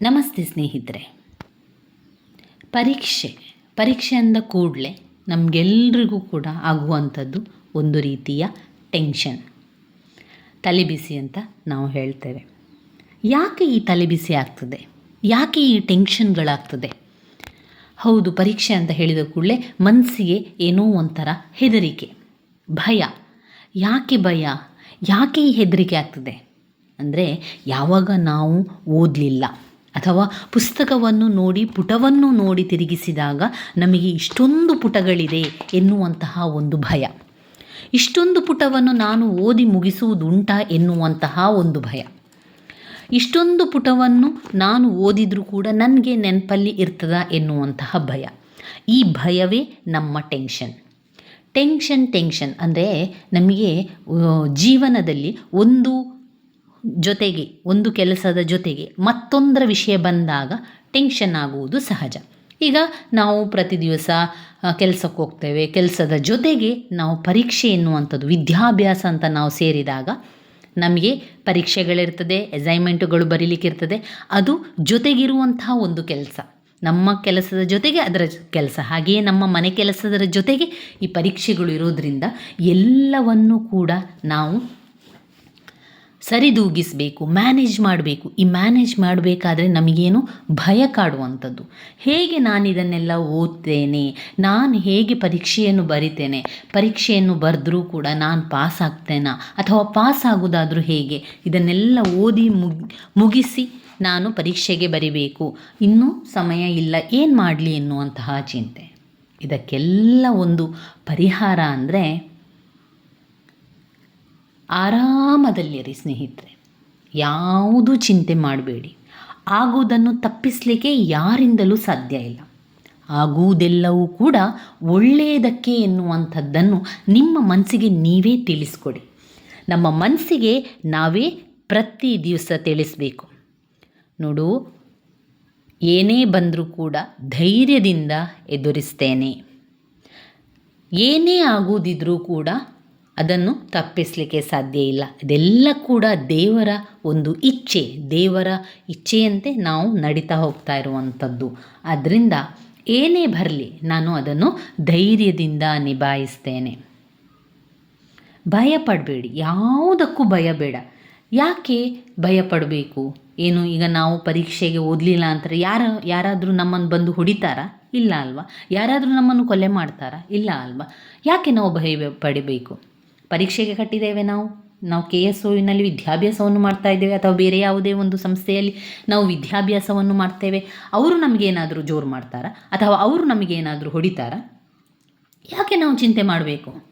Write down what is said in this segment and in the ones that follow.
ನಮಸ್ತೆ ಸ್ನೇಹಿತರೆ. ಪರೀಕ್ಷೆ ಪರೀಕ್ಷೆ ಅಂದ ಕೂಡಲೇ ನಮಗೆಲ್ರಿಗೂ ಕೂಡ ಆಗುವಂಥದ್ದು ಒಂದು ರೀತಿಯ ಟೆನ್ಷನ್. ತಲೆಬಿಸಿ ಅಂತ ನಾವು ಹೇಳ್ತೇವೆ. ಯಾಕೆ ಈ ತಲೆಬಿಸಿ ಆಗ್ತದೆ? ಯಾಕೆ ಈ ಟೆನ್ಷನ್ಗಳಾಗ್ತದೆ? ಹೌದು, ಪರೀಕ್ಷೆ ಅಂತ ಹೇಳಿದ ಕೂಡಲೇ ಮನಸ್ಸಿಗೆ ಏನೋ ಒಂಥರ ಹೆದರಿಕೆ, ಭಯ. ಯಾಕೆ ಭಯ? ಯಾಕೆ ಈ ಹೆದರಿಕೆ ಆಗ್ತದೆ? ಅಂದರೆ ಯಾವಾಗ ನಾವು ಓದಲಿಲ್ಲ ಅಥವಾ ಪುಸ್ತಕವನ್ನು ನೋಡಿ, ಪುಟವನ್ನು ನೋಡಿ ತಿರುಗಿಸಿದಾಗ ನಮಗೆ ಇಷ್ಟೊಂದು ಪುಟಗಳಿದೆ ಎನ್ನುವಂತಹ ಒಂದು ಭಯ. ಇಷ್ಟೊಂದು ಪುಟವನ್ನು ನಾನು ಓದಿ ಮುಗಿಸುವುದುಂಟಾ ಎನ್ನುವಂತಹ ಒಂದು ಭಯ. ಇಷ್ಟೊಂದು ಪುಟವನ್ನು ನಾನು ಓದಿದರೂ ಕೂಡ ನನಗೆ ನೆನಪಲ್ಲಿ ಇರ್ತದ ಎನ್ನುವಂತಹ ಭಯ. ಈ ಭಯವೇ ನಮ್ಮ ಟೆನ್ಷನ್. ಟೆನ್ಷನ್ ಟೆನ್ಷನ್ ಅಂದರೆ ನಮಗೆ ಜೀವನದಲ್ಲಿ ಒಂದು ಜೊತೆಗೆ, ಒಂದು ಕೆಲಸದ ಜೊತೆಗೆ ಮತ್ತೊಂದರ ವಿಷಯ ಬಂದಾಗ ಟೆನ್ಷನ್ ಆಗುವುದು ಸಹಜ. ಈಗ ನಾವು ಪ್ರತಿ ದಿವಸ ಕೆಲಸಕ್ಕೆ ಹೋಗ್ತೇವೆ. ಕೆಲಸದ ಜೊತೆಗೆ ನಾವು ಪರೀಕ್ಷೆ ಎನ್ನುವಂಥದ್ದು, ವಿದ್ಯಾಭ್ಯಾಸ ಅಂತ ನಾವು ಸೇರಿದಾಗ ನಮಗೆ ಪರೀಕ್ಷೆಗಳಿರ್ತದೆ ಅಸೈನ್ಮೆಂಟುಗಳು ಬರೀಲಿಕ್ಕಿರ್ತದೆ. ಅದು ಜೊತೆಗಿರುವಂತಹ ಒಂದು ಕೆಲಸ. ನಮ್ಮ ಕೆಲಸದ ಜೊತೆಗೆ ಅದರ ಕೆಲಸ. ಹಾಗೆಯೇ ನಮ್ಮ ಮನೆ ಕೆಲಸದ ಜೊತೆಗೆ ಈ ಪರೀಕ್ಷೆಗಳು ಇರೋದರಿಂದ ಎಲ್ಲವನ್ನು ಕೂಡ ನಾವು ಸರಿದೂಗಿಸಬೇಕು ಮ್ಯಾನೇಜ್ ಮಾಡಬೇಕು. ಈ ಮ್ಯಾನೇಜ್ ಮಾಡಬೇಕಾದ್ರೆ ನಮಗೇನು ಭಯ ಕಾಡುವಂಥದ್ದು. ಹೇಗೆ ನಾನು ಇದನ್ನೆಲ್ಲ ಓದ್ತೇನೆ, ನಾನು ಹೇಗೆ ಪರೀಕ್ಷೆಯನ್ನು ಬರಿತೇನೆ, ಪರೀಕ್ಷೆಯನ್ನು ಬರೆದ್ರೂ ಕೂಡ ನಾನು ಪಾಸ್ ಆಗ್ತೇನಾ, ಅಥವಾ ಪಾಸ್ ಆಗೋದಾದರೂ ಹೇಗೆ, ಇದನ್ನೆಲ್ಲ ಓದಿ ಮುಗ್ ಮುಗಿಸಿ ನಾನು ಪರೀಕ್ಷೆಗೆ ಬರಿಬೇಕು. ಇನ್ನೂ ಸಮಯ ಇಲ್ಲ, ಏನು ಮಾಡಲಿ ಎನ್ನುವಂತಹ ಚಿಂತೆ. ಇದಕ್ಕೆಲ್ಲ ಒಂದು ಪರಿಹಾರ ಅಂದರೆ ಆರಾಮದಲ್ಲಿರಿ ಸ್ನೇಹಿತರೆ. ಯಾವುದೂ ಚಿಂತೆ ಮಾಡಬೇಡಿ. ಆಗುವುದನ್ನು ತಪ್ಪಿಸಲಿಕ್ಕೆ ಯಾರಿಂದಲೂ ಸಾಧ್ಯ ಇಲ್ಲ. ಆಗುವುದೆಲ್ಲವೂ ಕೂಡ ಒಳ್ಳೆಯದಕ್ಕೆ ಎನ್ನುವಂಥದ್ದನ್ನು ನಿಮ್ಮ ಮನಸ್ಸಿಗೆ ನೀವೇ ತಿಳಿಸ್ಕೊಡಿ. ನಮ್ಮ ಮನಸ್ಸಿಗೆ ನಾವೇ ಪ್ರತಿ ದಿವಸ ತಿಳಿಸ್ಬೇಕು. ನೋಡು, ಏನೇ ಬಂದರೂ ಕೂಡ ಧೈರ್ಯದಿಂದ ಎದುರಿಸ್ತೇನೆ. ಏನೇ ಆಗುವುದಿದ್ರೂ ಕೂಡ ಅದನ್ನು ತಪ್ಪಿಸಲಿಕ್ಕೆ ಸಾಧ್ಯ ಇಲ್ಲ. ಇದೆಲ್ಲ ಕೂಡ ದೇವರ ಒಂದು ಇಚ್ಛೆ. ದೇವರ ಇಚ್ಛೆಯಂತೆ ನಾವು ನಡೀತಾ ಹೋಗ್ತಾ ಇರುವಂಥದ್ದು. ಅದರಿಂದ ಏನೇ ಬರಲಿ ನಾನು ಅದನ್ನು ಧೈರ್ಯದಿಂದ ನಿಭಾಯಿಸ್ತೇನೆ. ಭಯ ಪಡಬೇಡಿ ಯಾವುದಕ್ಕೂ ಭಯ ಬೇಡ ಯಾಕೆ ಭಯ ಪಡಬೇಕು ಏನು ಈಗ ನಾವು ಪರೀಕ್ಷೆಗೆ ಓದಲಿಲ್ಲ ಅಂತಾರೆ, ಯಾರ, ಯಾರಾದರೂ ನಮ್ಮನ್ನು ಬಂದು ಹೊಡಿತಾರಾ? ಇಲ್ಲ ಅಲ್ವಾ? ಯಾರಾದರೂ ನಮ್ಮನ್ನು ಕೊಲೆ ಮಾಡ್ತಾರಾ? ಇಲ್ಲ ಅಲ್ವಾ? ಯಾಕೆ ನಾವು ಭಯ ಪಡಿಬೇಕು ಪರೀಕ್ಷೆಗೆ ಕಟ್ಟಿದ್ದೇವೆ ನಾವು. ನಾವು ಕೆ ಎಸ್ ಓನಲ್ಲಿ ವಿದ್ಯಾಭ್ಯಾಸವನ್ನು ಮಾಡ್ತಾ ಇದ್ದೇವೆ ಅಥವಾ ಬೇರೆ ಯಾವುದೇ ಒಂದು ಸಂಸ್ಥೆಯಲ್ಲಿ ನಾವು ವಿದ್ಯಾಭ್ಯಾಸವನ್ನು ಮಾಡ್ತೇವೆ. ಅವರು ನಮಗೇನಾದರೂ ಜೋರು ಮಾಡ್ತಾರಾ? ಅಥವಾ ಅವರು ನಮಗೇನಾದರೂ ಹೊಡಿತಾರಾ? ಯಾಕೆ ನಾವು ಚಿಂತೆ ಮಾಡಬೇಕು?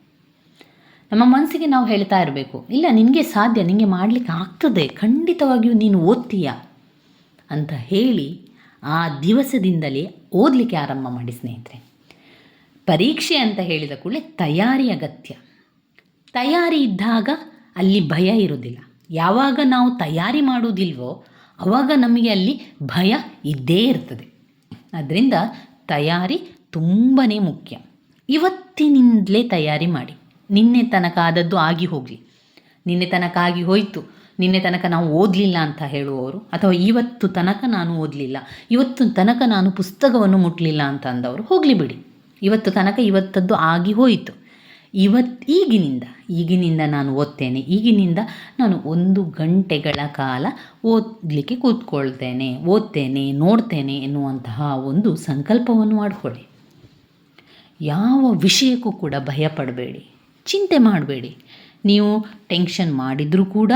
ನಮ್ಮ ಮನಸ್ಸಿಗೆ ನಾವು ಹೇಳ್ತಾ ಇರಬೇಕು, ಇಲ್ಲ ನಿನಗೆ ಸಾಧ್ಯ, ನಿನಗೆ ಮಾಡಲಿಕ್ಕೆ ಆಗ್ತದೆ, ಖಂಡಿತವಾಗಿಯೂ ನೀನು ಓದ್ತೀಯ? ಅಂತ ಹೇಳಿ ಆ ದಿವಸದಿಂದಲೇ ಓದಲಿಕ್ಕೆ ಆರಂಭ ಮಾಡಿ ಸ್ನೇಹಿತರೆ. ಪರೀಕ್ಷೆ ಅಂತ ಹೇಳಿದ ಕೂಡಲೇ ತಯಾರಿ ಅಗತ್ಯ. ತಯಾರಿ ಇದ್ದಾಗ ಅಲ್ಲಿ ಭಯ ಇರೋದಿಲ್ಲ ಯಾವಾಗ ನಾವು ತಯಾರಿ ಮಾಡುವುದಿಲ್ವೋ ಅವಾಗ ನಮಗೆ ಅಲ್ಲಿ ಭಯ ಇದ್ದೇ ಇರ್ತದೆ. ಅದರಿಂದ ತಯಾರಿ ತುಂಬಾ ಮುಖ್ಯ. ಇವತ್ತಿನಿಂದಲೇ ತಯಾರಿ ಮಾಡಿ. ನಿನ್ನೆ ತನಕ ಆದದ್ದು ಆಗಿ ಹೋಗಲಿ. ನಿನ್ನೆ ತನಕ ಆಗಿ ಹೋಯಿತು. ನಿನ್ನೆ ತನಕ ನಾವು ಓದಲಿಲ್ಲ ಅಂತ ಹೇಳುವವರು ಅಥವಾ ಇವತ್ತು ತನಕ ನಾನು ಓದಲಿಲ್ಲ. ಇವತ್ತು ತನಕ ನಾನು ಪುಸ್ತಕವನ್ನು ಮುಟ್ಟಲಿಲ್ಲ ಅಂತ ಅಂದವರು ಹೋಗಲಿ ಬಿಡಿ. ಇವತ್ತು ತನಕ ಇವತ್ತದ್ದು ಆಗಿ ಹೋಯಿತು. ಇವತ್ತು ಈಗಿನಿಂದ ಈಗಿನಿಂದ ನಾನು ಓದ್ತೇನೆ, ಈಗಿನಿಂದ ನಾನು ಒಂದು ಗಂಟೆಗಳ ಕಾಲ ಓದಲಿಕ್ಕೆ ಕೂತ್ಕೊಳ್ತೇನೆ, ಓದ್ತೇನೆ, ನೋಡ್ತೇನೆ ಎನ್ನುವಂತಹ ಒಂದು ಸಂಕಲ್ಪವನ್ನು ಮಾಡಿಕೊಳ್ಳಿ. ಯಾವ ವಿಷಯಕ್ಕೂ ಕೂಡ ಭಯ ಪಡಬೇಡಿ ಚಿಂತೆ ಮಾಡಬೇಡಿ. ನೀವು ಟೆನ್ಷನ್ ಮಾಡಿದರೂ ಕೂಡ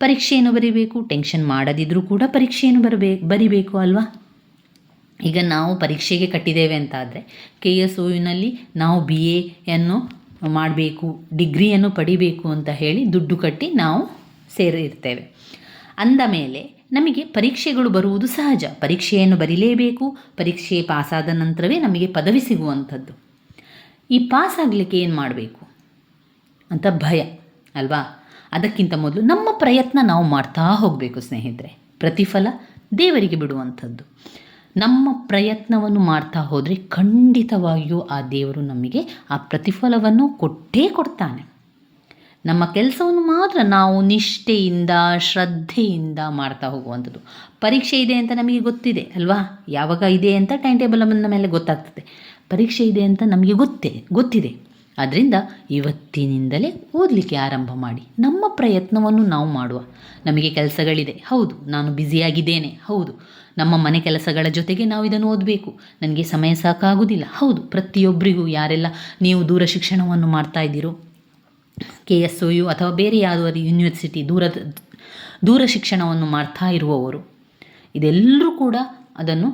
ಪರೀಕ್ಷೆಯನ್ನು ಬರೀಬೇಕು, ಟೆನ್ಷನ್ ಮಾಡದಿದ್ದರೂ ಕೂಡ ಪರೀಕ್ಷೆಯನ್ನು ಬರಬೇ, ಬರಿಬೇಕು ಅಲ್ವಾ? ಈಗ ನಾವು ಪರೀಕ್ಷೆಗೆ ಕಟ್ಟಿದ್ದೇವೆ ಅಂತಾದರೆ ಕೆ ಎಸ್ ಒವಿನಲ್ಲಿ ನಾವು ಬಿ ಎಯನ್ನು ಮಾಡಬೇಕು, ಡಿಗ್ರಿಯನ್ನು ಪಡಿಬೇಕು ಅಂತ ಹೇಳಿ ದುಡ್ಡು ಕಟ್ಟಿ ನಾವು ಸೇರಿರ್ತೇವೆ. ಅಂದ ಮೇಲೆ ನಮಗೆ ಪರೀಕ್ಷೆಗಳು ಬರುವುದು ಸಹಜ. ಪರೀಕ್ಷೆಯನ್ನು ಬರೀಲೇಬೇಕು, ಪರೀಕ್ಷೆ ಪಾಸಾದ ನಂತರವೇ ನಮಗೆ ಪದವಿ ಸಿಗುವಂಥದ್ದು. ಈ ಪಾಸ್ ಆಗಲಿಕ್ಕೆ ಏನು ಮಾಡಬೇಕು? ಅಂತ ಭಯ, ಅಲ್ವಾ? ಅದಕ್ಕಿಂತ ಮೊದಲು ನಮ್ಮ ಪ್ರಯತ್ನ ನಾವು ಮಾಡ್ತಾ ಹೋಗಬೇಕು ಸ್ನೇಹಿತರೆ. ಪ್ರತಿಫಲ ದೇವರಿಗೆ ಬಿಡುವಂಥದ್ದು. ನಮ್ಮ ಪ್ರಯತ್ನವನ್ನು ಮಾಡ್ತಾ ಹೋದರೆ ಖಂಡಿತವಾಗಿಯೂ ಆ ದೇವರು ನಮಗೆ ಆ ಪ್ರತಿಫಲವನ್ನು ಕೊಟ್ಟೇ ಕೊಡ್ತಾನೆ. ನಮ್ಮ ಕೆಲಸವನ್ನು ಮಾತ್ರ ನಾವು ನಿಷ್ಠೆಯಿಂದ, ಶ್ರದ್ಧೆಯಿಂದ ಮಾಡ್ತಾ ಹೋಗುವಂಥದ್ದು. ಪರೀಕ್ಷೆ ಇದೆ ಅಂತ ನಮಗೆ ಗೊತ್ತಿದೆ, ಅಲ್ವಾ? ಯಾವಾಗ ಇದೆ ಅಂತ ಟೈಮ್ ಟೇಬಲ್ ಬಂದ ಮೇಲೆ ಗೊತ್ತಾಗ್ತದೆ. ಪರೀಕ್ಷೆ ಇದೆ ಅಂತ ನಮಗೆ ಗೊತ್ತೇ, ಗೊತ್ತಿದೆ. ಅದರಿಂದ ಇವತ್ತಿನಿಂದಲೇ ಓದಲಿಕ್ಕೆ ಆರಂಭ ಮಾಡಿ. ನಮ್ಮ ಪ್ರಯತ್ನವನ್ನು ನಾವು ಮಾಡುವ. ನಮಗೆ ಕೆಲಸಗಳಿದೆ, ಹೌದು, ನಾನು ಬ್ಯುಸಿಯಾಗಿದ್ದೇನೆ ಹೌದು. ನಮ್ಮ ಮನೆ ಕೆಲಸಗಳ ಜೊತೆಗೆ ನಾವು ಇದನ್ನು ಓದಬೇಕು. ನನಗೆ ಸಮಯ ಸಾಕಾಗುವುದಿಲ್ಲ ಹೌದು ಪ್ರತಿಯೊಬ್ಬರಿಗೂ ಯಾರೆಲ್ಲ ನೀವು ದೂರ ಶಿಕ್ಷಣವನ್ನು ಮಾಡ್ತಾ ಇದ್ದೀರೋ, ಕೆ ಎಸ್ ಯು ಅಥವಾ ಬೇರೆ ಯಾವುದಾದ್ರು ಯೂನಿವರ್ಸಿಟಿ ದೂರದ ದೂರ ಶಿಕ್ಷಣವನ್ನು ಮಾಡ್ತಾ ಇರುವವರು, ಇದೆಲ್ಲರೂ ಕೂಡ ಅದನ್ನು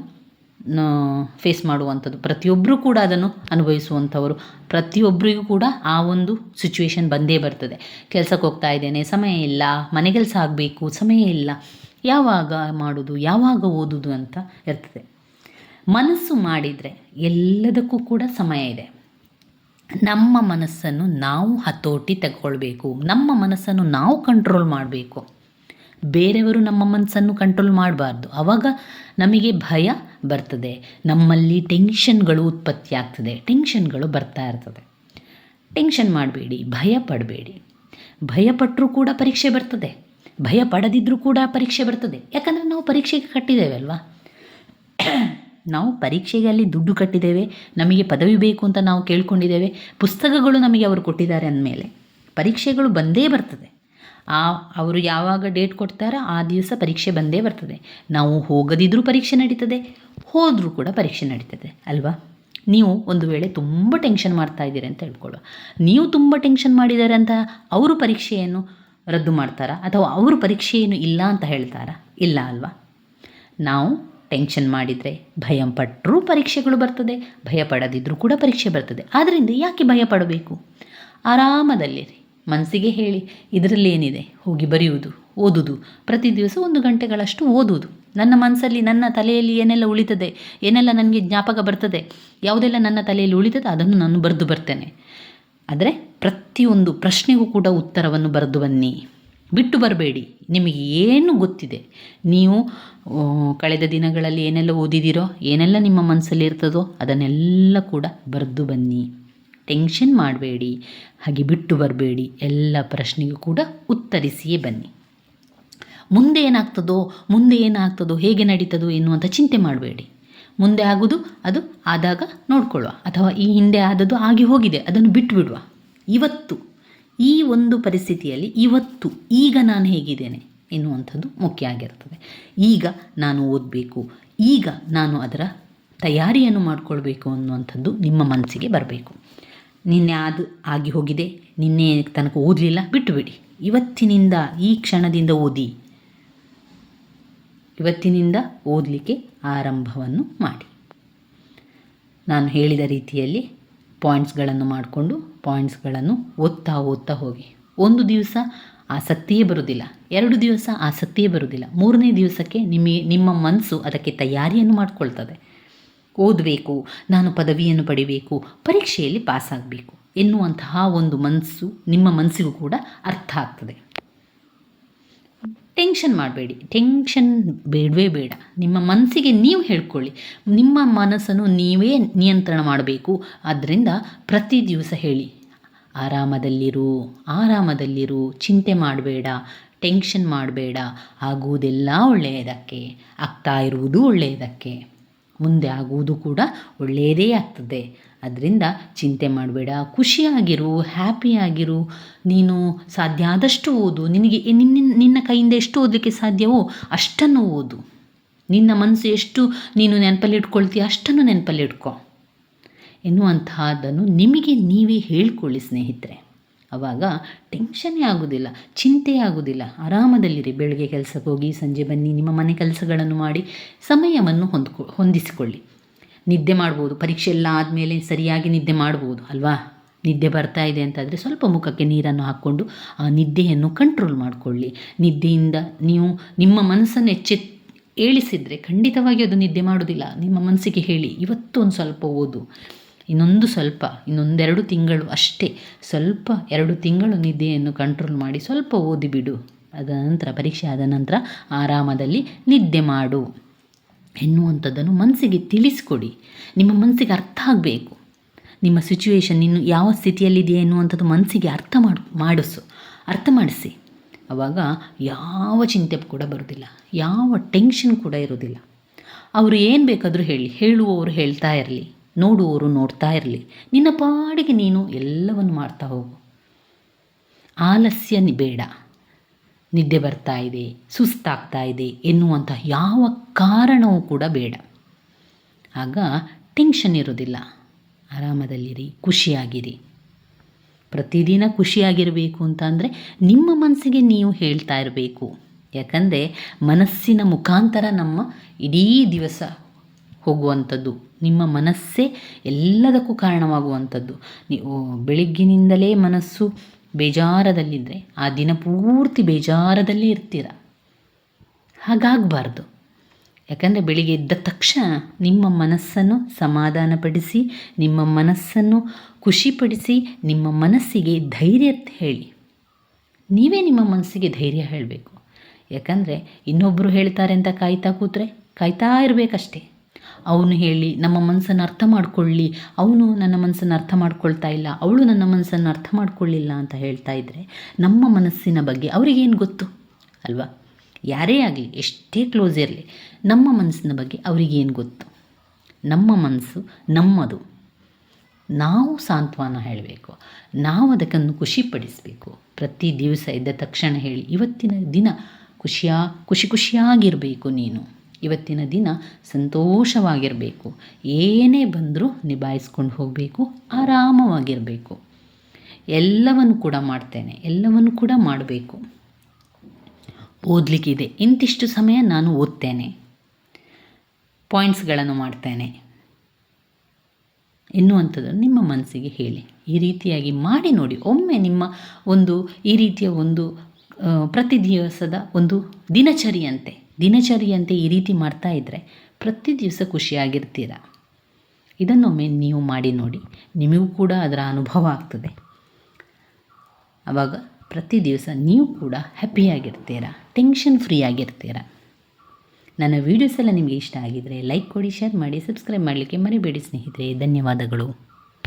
ಫೇಸ್ ಮಾಡುವಂಥದ್ದು. ಪ್ರತಿಯೊಬ್ಬರೂ ಕೂಡ ಅದನ್ನು ಅನುಭವಿಸುವಂಥವರು. ಪ್ರತಿಯೊಬ್ಬರಿಗೂ ಕೂಡ ಆ ಒಂದು ಸಿಚುವೇಶನ್ ಬಂದೇ ಬರ್ತದೆ. ಕೆಲಸಕ್ಕೆ ಹೋಗ್ತಾ ಇದ್ದೇನೆ, ಸಮಯ ಇಲ್ಲ, ಮನೆ ಕೆಲಸ ಆಗಬೇಕು, ಸಮಯ ಇಲ್ಲ. ಯಾವಾಗ ಮಾಡೋದು, ಯಾವಾಗ ಓದೋದು ಅಂತ ಇರ್ತದೆ. ಮನಸ್ಸು ಮಾಡಿದರೆ ಎಲ್ಲದಕ್ಕೂ ಕೂಡ ಸಮಯ ಇದೆ. ನಮ್ಮ ಮನಸ್ಸನ್ನು ನಾವು ಹತೋಟಿ ತಗೊಳ್ಬೇಕು. ನಮ್ಮ ಮನಸ್ಸನ್ನು ನಾವು ಕಂಟ್ರೋಲ್ ಮಾಡಬೇಕು. ಬೇರೆಯವರು ನಮ್ಮ ಮನಸ್ಸನ್ನು ಕಂಟ್ರೋಲ್ ಮಾಡಬಾರ್ದು. ಆವಾಗ ನಮಗೆ ಭಯ ಬರ್ತದೆ. ನಮ್ಮಲ್ಲಿ ಟೆನ್ಷನ್ಗಳು ಉತ್ಪತ್ತಿ ಆಗ್ತದೆ. ಟೆನ್ಷನ್ಗಳು ಬರ್ತಾ ಇರ್ತದೆ. ಟೆನ್ಷನ್ ಮಾಡಬೇಡಿ, ಭಯ ಪಡಬೇಡಿ. ಭಯಪಟ್ಟರೂ ಕೂಡ ಪರೀಕ್ಷೆ ಬರ್ತದೆ. ಭಯ ಪಡದಿದ್ದರೂ ಕೂಡ ಪರೀಕ್ಷೆ ಬರ್ತದೆ. ಯಾಕಂದರೆ ನಾವು ಪರೀಕ್ಷೆಗೆ ಕಟ್ಟಿದ್ದೇವೆ ಅಲ್ವಾ? ನಾವು ಪರೀಕ್ಷೆಗೆ ಅಲ್ಲಿ ದುಡ್ಡು ಕಟ್ಟಿದ್ದೇವೆ, ನಮಗೆ ಪದವಿ ಬೇಕು ಅಂತ ನಾವು ಕೇಳ್ಕೊಂಡಿದ್ದೇವೆ, ಪುಸ್ತಕಗಳು ನಮಗೆ ಅವರು ಕೊಟ್ಟಿದ್ದಾರೆ ಅಂದಮೇಲೆ ಪರೀಕ್ಷೆಗಳು ಬಂದೇ ಬರ್ತದೆ. ಆ, ಅವರು ಯಾವಾಗ ಡೇಟ್ ಕೊಡ್ತಾರೋ ಆ ದಿವಸ ಪರೀಕ್ಷೆ ಬಂದೇ ಬರ್ತದೆ. ನಾವು ಹೋಗದಿದ್ದರೂ ಪರೀಕ್ಷೆ ನಡೀತದೆ, ಹೋದರೂ ಕೂಡ ಪರೀಕ್ಷೆ ನಡೀತದೆ, ಅಲ್ವಾ? ನೀವು ಒಂದು ವೇಳೆ ತುಂಬ ಟೆನ್ಷನ್ ಮಾಡ್ತಾ ಇದ್ದೀರಿ ಅಂತ ಹೇಳ್ಕೊಳ್ಳೋ ನೀವು ತುಂಬ ಟೆನ್ಷನ್ ಮಾಡಿದ್ದಾರೆ ಅಂತ ಅವರು ಪರೀಕ್ಷೆಯನ್ನು ರದ್ದು ಮಾಡ್ತಾರಾ? ಅಥವಾ ಅವರು ಪರೀಕ್ಷೆಯನ್ನು ಇಲ್ಲ ಅಂತ ಹೇಳ್ತಾರಾ? ಇಲ್ಲ ಅಲ್ವಾ? ನಾವು ಟೆನ್ಷನ್ ಮಾಡಿದರೆ ಭಯ ಪಟ್ಟರೂ ಪರೀಕ್ಷೆಗಳು ಬರ್ತದೆ, ಭಯ ಪಡದಿದ್ದರೂ ಕೂಡ ಪರೀಕ್ಷೆ ಬರ್ತದೆ. ಆದ್ದರಿಂದ ಯಾಕೆ ಭಯ ಪಡಬೇಕು? ಆರಾಮದಲ್ಲಿರಿ. ಮನಸ್ಸಿಗೆ ಹೇಳಿ ಇದರಲ್ಲಿ ಏನಿದೆ ಹೋಗಿ ಬರೆಯುವುದು ಓದುವುದು ಪ್ರತಿ ದಿವಸ ಒಂದು ಗಂಟೆಗಳಷ್ಟು ಓದುವುದು. ನನ್ನ ಮನಸ್ಸಲ್ಲಿ, ನನ್ನ ತಲೆಯಲ್ಲಿ ಏನೆಲ್ಲ ಉಳಿತದೆ, ಏನೆಲ್ಲ ನನಗೆ ಜ್ಞಾಪಕ ಬರ್ತದೆ, ಯಾವುದೆಲ್ಲ ನನ್ನ ತಲೆಯಲ್ಲಿ ಉಳಿತದೆ, ಅದನ್ನು ನಾನು ಬರೆದು ಬರ್ತೇನೆ. ಆದರೆ ಪ್ರತಿಯೊಂದು ಪ್ರಶ್ನೆಗೂ ಕೂಡ ಉತ್ತರವನ್ನು ಬರೆದು ಬನ್ನಿ. ಬಿಟ್ಟು ಬರಬೇಡಿ. ನಿಮಗೆ ಏನು ಗೊತ್ತಿದೆ? ನೀವು ಕಳೆದ ದಿನಗಳಲ್ಲಿ ಏನೆಲ್ಲ ಓದಿದಿರೋ ಏನೆಲ್ಲ ನಿಮ್ಮ ಮನಸ್ಸಲ್ಲಿ ಇರ್ತದೋ, ಅದನ್ನೆಲ್ಲ ಕೂಡ ಬರೆದು ಬನ್ನಿ. ಟೆನ್ಷನ್ ಮಾಡಬೇಡಿ. ಹಾಗೆ ಬಿಟ್ಟು ಬರಬೇಡಿ. ಎಲ್ಲ ಪ್ರಶ್ನೆಗೂ ಕೂಡ ಉತ್ತರಿಸಿಯೇ ಬನ್ನಿ. ಮುಂದೆ ಏನಾಗ್ತದೋ ಮುಂದೆ ಏನಾಗ್ತದೋ, ಹೇಗೆ ನಡೀತದೋ ಎನ್ನುವಂಥ ಚಿಂತೆ ಮಾಡಬೇಡಿ. ಮುಂದೆ ಆಗೋದು, ಅದು ಆದಾಗ ನೋಡ್ಕೊಳ್ಳುವ. ಅಥವಾ ಈ ಹಿಂದೆ ಆದದ್ದು ಆಗಿ ಹೋಗಿದೆ, ಅದನ್ನು ಬಿಟ್ಟು ಬಿಡುವ ಇವತ್ತು. ಈ ಒಂದು ಪರಿಸ್ಥಿತಿಯಲ್ಲಿ ಇವತ್ತು ಈಗ ನಾನು ಹೇಗಿದ್ದೇನೆ ಎನ್ನುವಂಥದ್ದು ಮುಖ್ಯ ಆಗಿರ್ತದೆ. ಈಗ ನಾನು ಓದಬೇಕು. ಈಗ ನಾನು ಅದರ ತಯಾರಿಯನ್ನು ಮಾಡಿಕೊಳ್ಬೇಕು ಅನ್ನುವಂಥದ್ದು ನಿಮ್ಮ ಮನಸ್ಸಿಗೆ ಬರಬೇಕು. ನಿನ್ನೆ ಅದು ಆಗಿ ಹೋಗಿದೆ. ನಿನ್ನೆ ತನಕ ಓದಲಿಲ್ಲ. ಬಿಟ್ಟುಬಿಡಿ. ಇವತ್ತಿನಿಂದ ಈ ಕ್ಷಣದಿಂದ ಓದಿ. ಇವತ್ತಿನಿಂದ ಓದಲಿಕ್ಕೆ ಆರಂಭವನ್ನು ಮಾಡಿ. ನಾನು ಹೇಳಿದ ರೀತಿಯಲ್ಲಿ ಪಾಯಿಂಟ್ಸ್ಗಳನ್ನು ಮಾಡಿಕೊಂಡು ಪಾಯಿಂಟ್ಸ್ಗಳನ್ನು ಓದ್ತಾ ಓದ್ತಾ ಹೋಗಿ. ಒಂದು ದಿವಸ ಆಸಕ್ತಿಯೇ ಬರುವುದಿಲ್ಲ ಎರಡು ದಿವಸ ಆಸಕ್ತಿಯೇ ಬರುವುದಿಲ್ಲ ಮೂರನೇ ದಿವಸಕ್ಕೆ ನಿಮಗೆ ನಿಮ್ಮ ಮನಸ್ಸು ಅದಕ್ಕೆ ತಯಾರಿಯನ್ನು ಮಾಡಿಕೊಳ್ತದೆ. ಓದಬೇಕು, ನಾನು ಪದವಿಯನ್ನು ಪಡಿಬೇಕು, ಪರೀಕ್ಷೆಯಲ್ಲಿ ಪಾಸಾಗಬೇಕು ಎನ್ನುವಂತಹ ಒಂದು ಮನಸ್ಸು ನಿಮ್ಮ ಮನಸ್ಸಿಗೂ ಕೂಡ ಅರ್ಥ ಆಗ್ತದೆ. ಟೆನ್ಷನ್ ಮಾಡಬೇಡಿ. ಟೆನ್ಷನ್ ಬೇಡವೇ ಬೇಡ. ನಿಮ್ಮ ಮನಸ್ಸಿಗೆ ನೀವು ಹೇಳ್ಕೊಳ್ಳಿ. ನಿಮ್ಮ ಮನಸ್ಸನ್ನು ನೀವೇ ನಿಯಂತ್ರಣ ಮಾಡಬೇಕು. ಆದ್ದರಿಂದ ಪ್ರತಿ ದಿವಸ ಹೇಳಿ. ಆರಾಮದಲ್ಲಿರು ಆರಾಮದಲ್ಲಿರು. ಚಿಂತೆ ಮಾಡಬೇಡ. ಟೆನ್ಷನ್ ಮಾಡಬೇಡ. ಆಗುವುದೆಲ್ಲ ಒಳ್ಳೆಯದಕ್ಕೆ. ಆಗ್ತಾ ಇರುವುದು ಒಳ್ಳೆಯದಕ್ಕೆ. ಮುಂದೆ ಆಗುವುದು ಕೂಡ ಒಳ್ಳೆಯದೇ ಆಗ್ತದೆ. ಅದರಿಂದ ಚಿಂತೆ ಮಾಡಬೇಡ, ಖುಷಿಯಾಗಿರು, ಹ್ಯಾಪಿಯಾಗಿರು. ನೀನು ಸಾಧ್ಯ ಆದಷ್ಟು ಓದು. ನಿನಗೆ ನಿನ್ನ ನಿನ್ನ ಕೈಯಿಂದ ಎಷ್ಟು ಓದಲಿಕ್ಕೆ ಸಾಧ್ಯವೋ ಅಷ್ಟನ್ನು ಓದು. ನಿನ್ನ ಮನಸ್ಸು ಎಷ್ಟು ನೀನು ನೆನಪಲ್ಲಿ ಇಟ್ಕೊಳ್ತೀಯ ಅಷ್ಟನ್ನು ನೆನಪಲ್ಲಿ ಇಟ್ಕೊ. ಎನ್ನುವಂತಹದ್ದನ್ನು ನಿಮಗೆ ನೀವೇ ಹೇಳ್ಕೊಳ್ಳಿ ಸ್ನೇಹಿತರೆ. ಆವಾಗ ಟೆನ್ಷನ್ನೇ ಆಗೋದಿಲ್ಲ, ಚಿಂತೆ ಆಗೋದಿಲ್ಲ. ಆರಾಮದಲ್ಲಿರಿ, ಬೆಳಗ್ಗೆ ಕೆಲಸಕ್ಕೆ ಹೋಗಿ ಸಂಜೆ ಬನ್ನಿ, ನಿಮ್ಮ ಮನೆ ಕೆಲಸಗಳನ್ನು ಮಾಡಿ ಸಮಯವನ್ನು ಹೊಂದ್ಕೊ, ಹೊಂದಿಸಿಕೊಳ್ಳಿ. ನಿದ್ದೆ ಮಾಡ್ಬೋದು. ಪರೀಕ್ಷೆ ಎಲ್ಲ ಆದಮೇಲೆ ಸರಿಯಾಗಿ ನಿದ್ದೆ ಮಾಡ್ಬೋದು, ಅಲ್ವಾ? ನಿದ್ದೆ ಬರ್ತಾ ಇದೆ ಅಂತಾದರೆ ಸ್ವಲ್ಪ ಮುಖಕ್ಕೆ ನೀರನ್ನು ಹಾಕ್ಕೊಂಡು ಆ ನಿದ್ದೆಯನ್ನು ಕಂಟ್ರೋಲ್ ಮಾಡಿಕೊಳ್ಳಿ. ನಿದ್ದೆಯಿಂದ ನೀವು ನಿಮ್ಮ ಮನಸ್ಸನ್ನು ಎಚ್ಚೆತ್ ಏಳಿಸಿದರೆ ಖಂಡಿತವಾಗಿ ಅದು ನಿದ್ದೆ ಮಾಡೋದಿಲ್ಲ ನಿಮ್ಮ ಮನಸ್ಸಿಗೆ ಹೇಳಿ, ಇವತ್ತು ಒಂದು ಸ್ವಲ್ಪ ಓದು. ಇನ್ನೊಂದು ಸ್ವಲ್ಪ, ಇನ್ನೊಂದೆರಡು ತಿಂಗಳು ಅಷ್ಟೇ. ಸ್ವಲ್ಪ ಎರಡು ತಿಂಗಳು ನಿದ್ದೆಯನ್ನು ಕಂಟ್ರೋಲ್ ಮಾಡಿ ಸ್ವಲ್ಪ ಓದಿಬಿಡು. ಅದ ನಂತರ, ಪರೀಕ್ಷೆ ಆದ ನಂತರ ಆರಾಮದಲ್ಲಿ ನಿದ್ದೆ ಮಾಡು. ಎನ್ನುವಂಥದ್ದನ್ನು ಮನಸ್ಸಿಗೆ ತಿಳಿಸ್ಕೊಡಿ. ನಿಮ್ಮ ಮನಸ್ಸಿಗೆ ಅರ್ಥ ಆಗಬೇಕು. ನಿಮ್ಮ ಸಿಚುವೇಶನ್ ಇನ್ನು ಯಾವ ಸ್ಥಿತಿಯಲ್ಲಿದೆಯಾ ಎನ್ನುವಂಥದ್ದು ಮನಸ್ಸಿಗೆ ಅರ್ಥ ಮಾಡು, ಮಾಡಿಸು. ಅರ್ಥ ಮಾಡಿಸಿ. ಆವಾಗ ಯಾವ ಚಿಂತೆ ಕೂಡ ಬರೋದಿಲ್ಲ ಯಾವ ಟೆನ್ಷನ್ ಕೂಡ ಇರೋದಿಲ್ಲ ಅವರು ಏನು ಬೇಕಾದರೂ ಹೇಳಿ. ಹೇಳುವವರು ಹೇಳ್ತಾ ಇರಲಿ. ನೋಡುವವರು ನೋಡ್ತಾ ಇರಲಿ. ನಿನ್ನ ಪಾಡಿಗೆ ನೀನು ಎಲ್ಲವನ್ನು ಮಾಡ್ತಾ ಹೋಗು. ಆಲಸ್ಯ ಬೇಡ. ನಿದ್ದೆ ಬರ್ತಾ ಇದೆ, ಸುಸ್ತಾಗ್ತಾ ಇದೆ ಎನ್ನುವಂಥ ಯಾವ ಕಾರಣವೂ ಕೂಡ ಬೇಡ. ಆಗ ಟೆನ್ಷನ್ ಇರೋದಿಲ್ಲ ಆರಾಮದಲ್ಲಿರಿ, ಖುಷಿಯಾಗಿರಿ. ಪ್ರತಿದಿನ ಖುಷಿಯಾಗಿರಬೇಕು ಅಂತ ಅಂದರೆ ನಿಮ್ಮ ಮನಸ್ಸಿಗೆ ನೀವು ಹೇಳ್ತಾ ಇರಬೇಕು. ಯಾಕಂದರೆ ಮನಸ್ಸಿನ ಮುಖಾಂತರ ನಮ್ಮ ಇಡೀ ದಿವಸ ಹೋಗುವಂಥದ್ದು, ನಿಮ್ಮ ಮನಸ್ಸೇ ಎಲ್ಲದಕ್ಕೂ ಕಾರಣವಾಗುವಂಥದ್ದು. ನೀವು ಬೆಳಗ್ಗಿನಿಂದಲೇ ಮನಸ್ಸು ಬೇಜಾರದಲ್ಲಿದ್ದರೆ ಆ ದಿನ ಪೂರ್ತಿ ಬೇಜಾರದಲ್ಲೇ ಇರ್ತೀರ. ಹಾಗಾಗಬಾರ್ದು. ಯಾಕಂದರೆ ಬೆಳಿಗ್ಗೆ ಎದ್ದ ತಕ್ಷಣ ನಿಮ್ಮ ಮನಸ್ಸನ್ನು ಸಮಾಧಾನಪಡಿಸಿ, ನಿಮ್ಮ ಮನಸ್ಸನ್ನು ಖುಷಿಪಡಿಸಿ, ನಿಮ್ಮ ಮನಸ್ಸಿಗೆ ಧೈರ್ಯ ಹೇಳಿ. ನೀವೇ ನಿಮ್ಮ ಮನಸ್ಸಿಗೆ ಧೈರ್ಯ ಹೇಳಬೇಕು. ಯಾಕಂದರೆ ಇನ್ನೊಬ್ಬರು ಹೇಳ್ತಾರೆ ಅಂತ ಕಾಯ್ತಾ ಕೂತ್ರೆ ಕಾಯ್ತಾ ಇರಬೇಕಷ್ಟೇ. ಅವನು ಹೇಳಿ, ನಮ್ಮ ಮನಸ್ಸನ್ನು ಅರ್ಥ ಮಾಡಿಕೊಳ್ಳಿ. ಅವನು ನನ್ನ ಮನಸ್ಸನ್ನು ಅರ್ಥ ಮಾಡ್ಕೊಳ್ತಾ ಇಲ್ಲ. ಅವಳು ನನ್ನ ಮನಸ್ಸನ್ನು ಅರ್ಥ ಮಾಡಿಕೊಳ್ಳಿಲ್ಲ ಅಂತ ಹೇಳ್ತಾ ಇದ್ದರೆ ನಮ್ಮ ಮನಸ್ಸಿನ ಬಗ್ಗೆ ಅವರಿಗೇನು ಗೊತ್ತು? ಅಲ್ವಾ? ಯಾರೇ ಆಗಲಿ, ಎಷ್ಟೇ ಕ್ಲೋಸ್ ಇರಲಿ, ನಮ್ಮ ಮನಸ್ಸಿನ ಬಗ್ಗೆ ಅವರಿಗೇನು ಗೊತ್ತು? ನಮ್ಮ ಮನಸ್ಸು ನಮ್ಮದು. ನಾವು ಸಾಂತ್ವನ ಹೇಳಬೇಕು. ನಾವು ಅದಕ್ಕನ್ನು ಖುಷಿಪಡಿಸಬೇಕು. ಪ್ರತಿ ದಿವಸ ಇದ್ದ ತಕ್ಷಣ ಹೇಳಿ, ಇವತ್ತಿನ ದಿನ ಖುಷಿಯಾ, ಖುಷಿ ಖುಷಿಯಾಗಿರಬೇಕು ನೀನು. ಇವತ್ತಿನ ದಿನ ಸಂತೋಷವಾಗಿರಬೇಕು. ಏನೇ ಬಂದರೂ ನಿಭಾಯಿಸ್ಕೊಂಡು ಹೋಗಬೇಕು, ಆರಾಮವಾಗಿರಬೇಕು. ಎಲ್ಲವನ್ನು ಕೂಡ ಮಾಡ್ತೇನೆ, ಎಲ್ಲವನ್ನು ಕೂಡ ಮಾಡಬೇಕು. ಓದಲಿಕ್ಕಿದೆ ಇಂತಿಷ್ಟು ಸಮಯ ನಾನು ಓದ್ತೇನೆ. ಪಾಯಿಂಟ್ಸ್ಗಳನ್ನು ಮಾಡ್ತೇನೆ. ಎನ್ನುವಂಥದ್ದನ್ನು ನಿಮ್ಮ ಮನಸ್ಸಿಗೆ ಹೇಳಿ. ಈ ರೀತಿಯಾಗಿ ಮಾಡಿ ನೋಡಿ. ಒಮ್ಮೆ ನಿಮ್ಮ ಒಂದು ಈ ರೀತಿಯ ಒಂದು ಪ್ರತಿ ದಿವಸದ ಒಂದು ದಿನಚರಿಯಂತೆ. ದಿನಚರಿಯಂತೆ ಈ ರೀತಿ ಮಾಡ್ತಾ ಇದ್ದರೆ ಪ್ರತಿ ದಿವಸ ಖುಷಿಯಾಗಿರ್ತೀರ. ಇದನ್ನೊಮ್ಮೆ ನೀವು ಮಾಡಿ ನೋಡಿ, ನಿಮಗೂ ಕೂಡ ಅದರ ಅನುಭವ ಆಗ್ತದೆ. ಆವಾಗ ಪ್ರತಿ ದಿವಸ ನೀವು ಕೂಡ ಹ್ಯಾಪಿಯಾಗಿರ್ತೀರ, ಟೆನ್ಷನ್ ಫ್ರೀ ಆಗಿರ್ತೀರ ನನ್ನ ವೀಡಿಯೋಸ್ ಎಲ್ಲ ನಿಮಗೆ ಇಷ್ಟ ಆಗಿದ್ದರೆ ಲೈಕ್ ಕೊಡಿ ಶೇರ್ ಮಾಡಿ ಸಬ್ಸ್ಕ್ರೈಬ್ ಮಾಡಲಿಕ್ಕೆ ಮರಿಬೇಡಿ ಸ್ನೇಹಿತರೆ. ಧನ್ಯವಾದಗಳು.